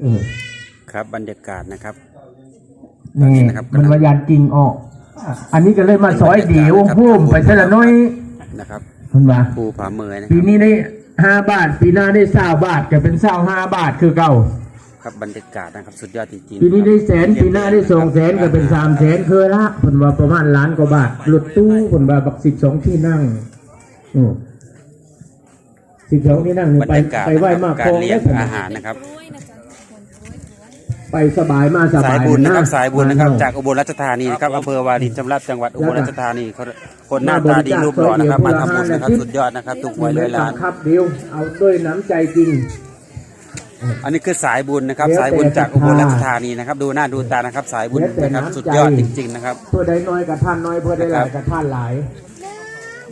เออครับบรรยากาศนะครับ นี่นะครับ มันวายานจริงออกอะอันนี้ก็เลยมาซอยเดียวโฮมไปแต่ละน้อยนะครับคุณว่าภูผาเมยนะคปีรับนี้ได้ห้าบาท ปีหน้าได้สาบาทก็เป็นเศร้าห้าบาทคือเก่าครับบรรยากาศนะครับสุดยอดจริงๆปีนี้ได้แสนครับปีหน้าได้สองแสนก็เป็นสามแสนเคยละผลว่าประมาณล้านกว่าบาทรถตู้ผลว่าบักสิบสองที่นั่งสิบสองที่นั่งนี่บรไปรยากาศไปไหวนะครับมากการเลี้ยงได้อาหารนะครับ ไปสบายมากสสาบายยบุญนะครับะสายบุญนะครับมจากอุบลราชธานีนะครับอำเภอวารินชำราบจังหวัดอุบลราชธานีคนคนหน้ามาบตาริดีจาครูปหล่อนะครับซอยมาเดียวทำบุญนะครับคนละห้าสุดยอดนะครับถูกหวยร้อยล้านครับเดียวเอาด้วยน้ำใจจริงอันนี้คือสายบุญนะครับแล้วแต่สายบุญจากอุบลราชศรัทธาธานีนะครับ ดูหน้าดูตานะครับ สายบุญแล้วแต่นะครับน้ำสุดยอดใจจริง ๆ นะครับเพื่อได้น้อยกับท่านน้อยเพื่อได้หลายกับท่านหลาย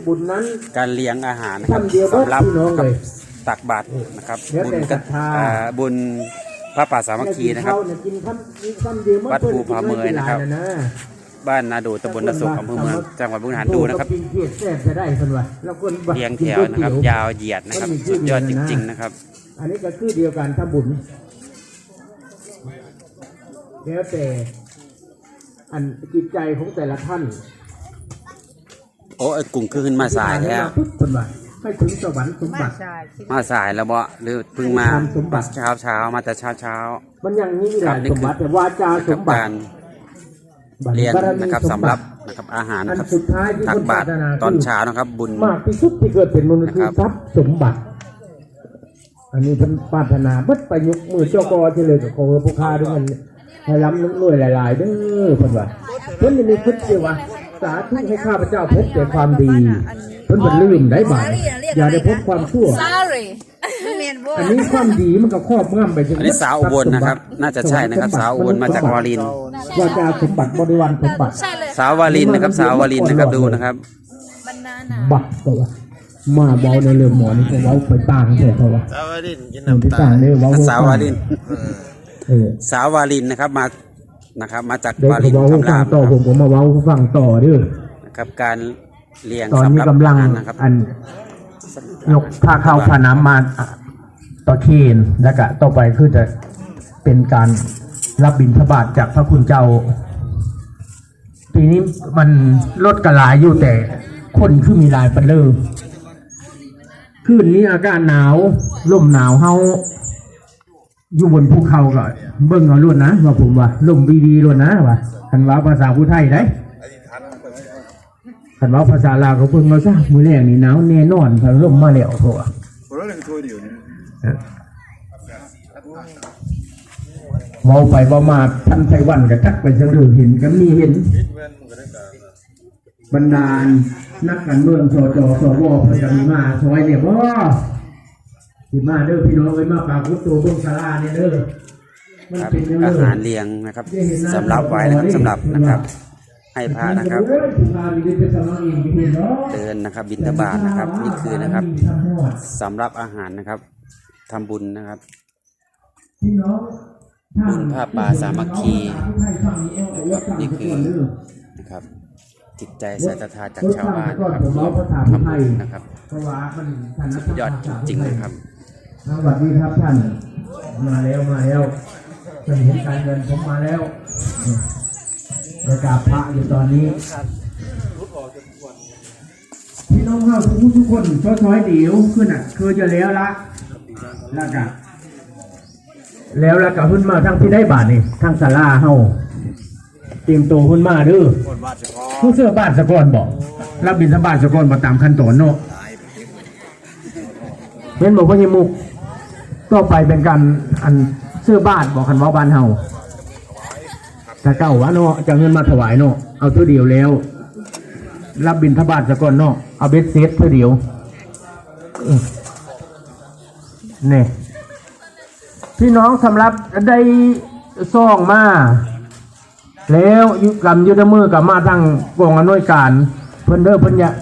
บุญนั้นการเลี้ยงอาหารนะครับทำเดียวเบิดสำหรับพี่น้องเลยตักบาตรนะครับแล้วบุแต่ญศรักับทธาอ่าบุญ พระป่าสามัคคีนะครับ วัดภูผาเมยนะครับ บ้านนาดูตำบลนาสุกอำเภอเมืองจังหวัดบุรีรัมย์ดูนะครับเกียรติแซ่บจะได้คนว่าแล้วคนบัเรียงแถวนะครับ ยาวเหยียดนะครับ สุดยอดจริง ๆ นะครับ อันนี้ก็คือเดียวกันทำบุญแล้วแต่อันจิตใจของแต่ละท่าน โอ้ไอ้กุ้งคือขึ้นมาสายแล้ว ปุ๊บคนว่าให้ถึงสวรรค์สมบัติ มาสายแล้วบ่หรือเพิ่งมาทำสมบัติ เช้าเช้าๆมาแต่เช้าเช้ามันยังนี้หครัลาบยนี่สคือมบัติแต่วาจาๆนะสครับมบักาติรเรียนบารมีนะครับมสำบัหรับตินะครับอาหารอันนะครับสุดท้ายที่ตัคกนบาปราตรรถนาตอนคือเช้านะครับ บุญมากที่สุดที่เกิดเป็นมนุษย์คือนะครับทรัพย์สมบัติ อันนี้เป็นปรารถนาเบิดไปยกมือเจ้ากอที่เลยกับโคผู้ค้าด้วยกันให้ล้ำน้ำหน่วยหลาย ๆเด้อเพิ่นว่าเพิ่นจะมีคิดเดียวว่าสาธุให้ข้าพเจ้าพบแต่ความดี เพิ่นบ่ลืมได้บ่ายอย่าได้พบความชั่ว sorry เมนบัวอันนี้ความดีมันก็ครอบงำไปจนอันนี้สาวอุบลนะครับ น่าจะใช่นะครับ สาวอุบลมาจากวารินว่าจะสมบัติบริวารสมบัติใช่เลยสาววารินนะครับ สาววารินนะครับดูนะครับบรรณาหนาบักตัวว่ามาเบาในเรื่องหมอนี่ก็เว้าไปต่างเถอะเขาว่าสาวดินกินที่น้ำตาต่างลเนี่ยเว้าสาววารินเออสาววารินนะครับมานะครับ มาจากเดี๋ยววาเขารินเว้าคำฟัรางมต่อผมก็มาเว้าฟังต่อเด้อนะครับการ เลี้ยงตอนนี้สำหรับกำลังอาหารนะครับอันยกท่าเข้าท่าน้ำมาอะต่อเคนแล้วก็ต่อไปคือจะเป็นการรับบิณฑบาตจากพระคุณเจ้า ปีนี้มันลดกระหลายอยู่แต่คนคือมีหลายปันเลยคืนนี้อากาศหนาวลมหนาวเฮาอยู่บนภูเขาก็เบิ่งเอาล้วนนะว่าผมว่าลมวีวีล้วนนะว่าคันว่าภาษาผู้ไทยได้ คันว่าภาษาลาวก็เพิ่งมาซะมื้อแรกนี่หนาวแน่นอนพัดลมมาแล้วโพะผมรู้เรื่องถ้วยเดียวนี่เมาไปเมามาท่านไต้หวันก็ทักไปเสลือเห็นก็มีเห็น บรรดานักการเมืองสจสวเพิ่นก็มีมาซอยเนี่ยบ่สิมาเด้อพี่น้องเอ้ยมาปรากฏตัวเบิ่งศาลาเนี่ยเด้อมันครับเป็นยังไงอาหารเลี้ยงนะครับสำหรับไว้นะครับสำหรับนะครับ ให้พระนะครับเอ้ยผู้พามีได้เป็นสมัครเองที่เห็นเนาะเดินนะครับ บิณฑบาตนะครับ นี่คือนะครับสำหรับอาหารนะครับทำบุญนะครับพี่น้องบุญผ้าป่าสามัคคีนะครับนี่คือนะครับ จิตใจศรัทธาจากชาวบ้านนะครับร่วมทำบุญนะครับเพราะว่ามันท่านสุดยอดจริงๆเลยครับสวัสดีครับท่าน มาแล้วมาแล้วเป็นเห็นการเงินผมมาแล้ว ประกาศพระอยู่ตอนนี้พี่น้องเราทุกผู้ทุกคนช่วยช่วยเดี๋ยวขึ้นอะ คือจะแล้วละแล้วก็แล้วล้วก็ขึ้นมาทั้งที่ได้บาทนี่ทั้งศาลาเฮาเตรียมตัวขึ้นมาเด้อผู้เสื้อบ้านสะกอนบอกรับบินสบาทสะกอนมาตามขั้นตอนเนาะเห็นบอกว่ายิมุกต่อไปเป็นการอันเสื้อบานบอกคันว่าบ้านเฮา ถ้าเจ้าวะเนาะจะเอาเงินมาถวายเนาะเอาเท่าเดียวแล้ว รับบินทบาทสะก่อนเนาะเอาเบ็ดเซตเท่าเดียวเนี่พี่น้องสำหรับได้ซ่องมา แล้วยุกรรมยุทธมือกับมาทางกองอำนวยการ เพิ่นเด้อเพิ่นอยาก